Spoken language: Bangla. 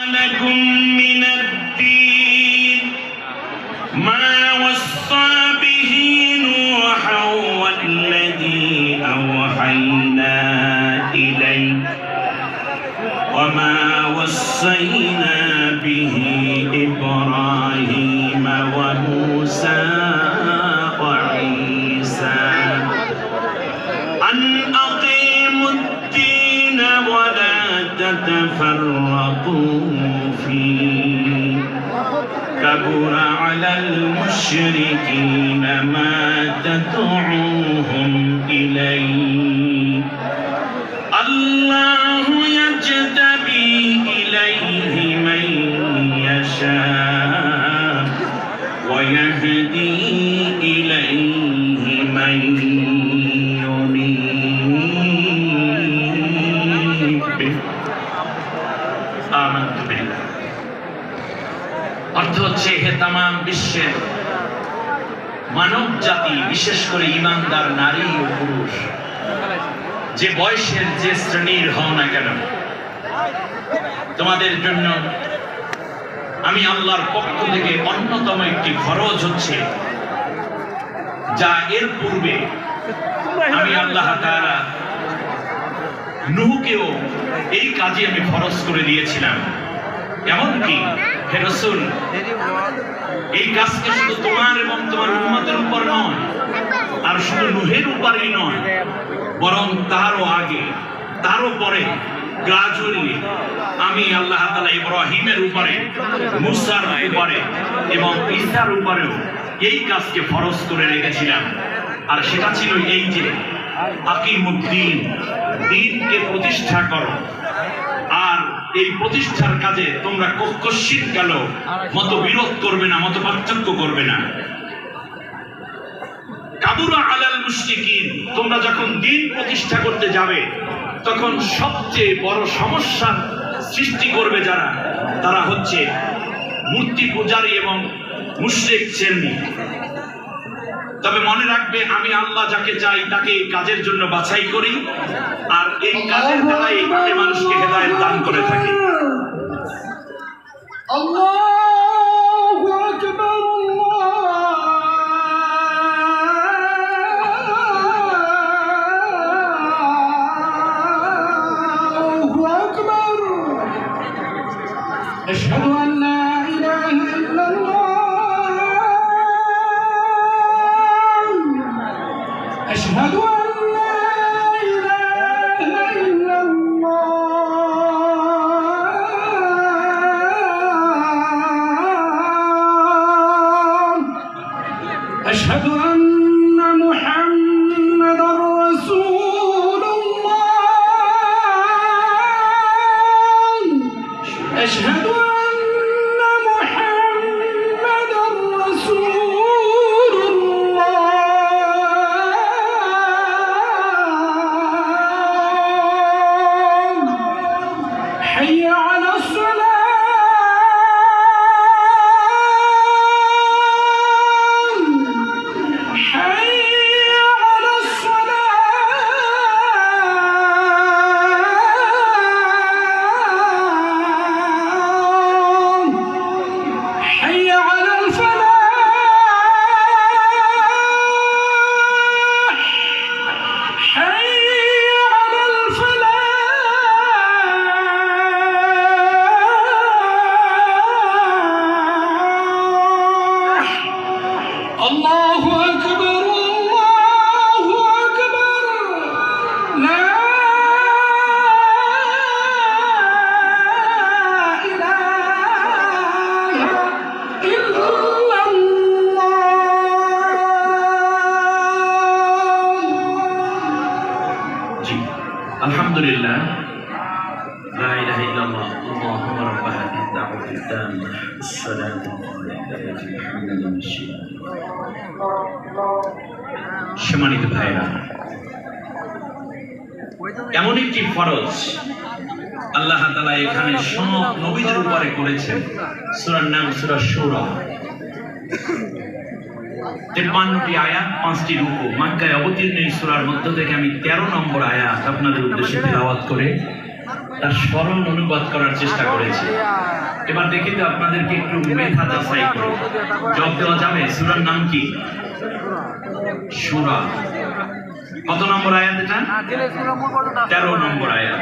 لكم من الدين ما وصى به نوحا والذي أوحينا إليك وما وصينا به إبراهيم وموسى فيه كبر على المشركين ما تدعوهم إليه. الله يجتبي إليه من يشاء ويهدي إليه من অর্থ হচ্ছে হে তাম বিশ্বের মানব জাতি, বিশেষ করে ইমানদার নারী ও পুরুষ, যে বয়সের যে শ্রেণির হও না কেন, তোমাদের জন্য আমি আল্লাহর পক্ষ থেকে অন্যতম একটি খরচ হচ্ছে, যা এর পূর্বে আমি আল্লাহ তাআলা নুহকেও এই কাজে আমি ফরজ করে দিয়েছিলাম। এমনকি হে রসুল, এই কাজকে শুধু তোমার এবং তোমার উম্মতের উপর নয়, আর শুধু নুহের উপরেই নয়, বরং তারও আগে, তারও পরে গ্রাজুয়ালি আমি আল্লাহ তাআলা ইব্রাহিমের উপরে, মুসার উপরে এবং ঈসার উপরেও এই কাজকে ফরজ করে রেখেছিলাম। আর সেটা ছিল এই যে আকিমুদ্দিন, দিনকে প্রতিষ্ঠা করো। আর এই প্রতিষ্ঠার কাজে তোমরা কক্ষিত গেল। মত বিরোধ করবে না মত পার্থক্য করবে না। কাবুরা আলাল মুশরিকিন, তোমরা যখন দিন প্রতিষ্ঠা করতে যাবে, তখন সবচেয়ে বড় সমস্যার সৃষ্টি করবে যারা, তারা হচ্ছে মূর্তি পূজারী এবং মুশরিক শ্রেণি। তবে মনে রাখবে আমি আল্লাহ যাকে চাই তাকে এই কাজের জন্য বাছাই করি আর এই কাজের দ্বারাই আমি মানুষকে হেদায়েত দান করে থাকি الله أكبر الله أكبر أشهد أن الله أكبر الله أكبر. لا إله إلا الله. الحمد لله. لا إله إلا الله اللهم رب هذه الدعوة التامة الصلاة التي محمد المشير সম্মানিত ভাইরা এমন একটি ফরজ আল্লাহ তাআলা এখানে সব নবীদের উপরে করেছেন সূরার নাম সূরা শুরা তেপ্পান্নটি আয়াত পাঁচটি রুকু মাক্কায় অবতীর্ণ এই সূরার মধ্য থেকে আমি তেরো নম্বর আয়াত আপনাদের উদ্দেশ্যে তেলাওয়াত করে তার সরল অনুবাদ করার চেষ্টা করেছি। এবার দেখি তো আপনাদেরকে একটু মেধা যাচাই করে। জব দেওয়া যাবে? সুরার নাম কি? সুরা। কত নম্বর আয়াত এটা? তেরো নম্বর আয়াত।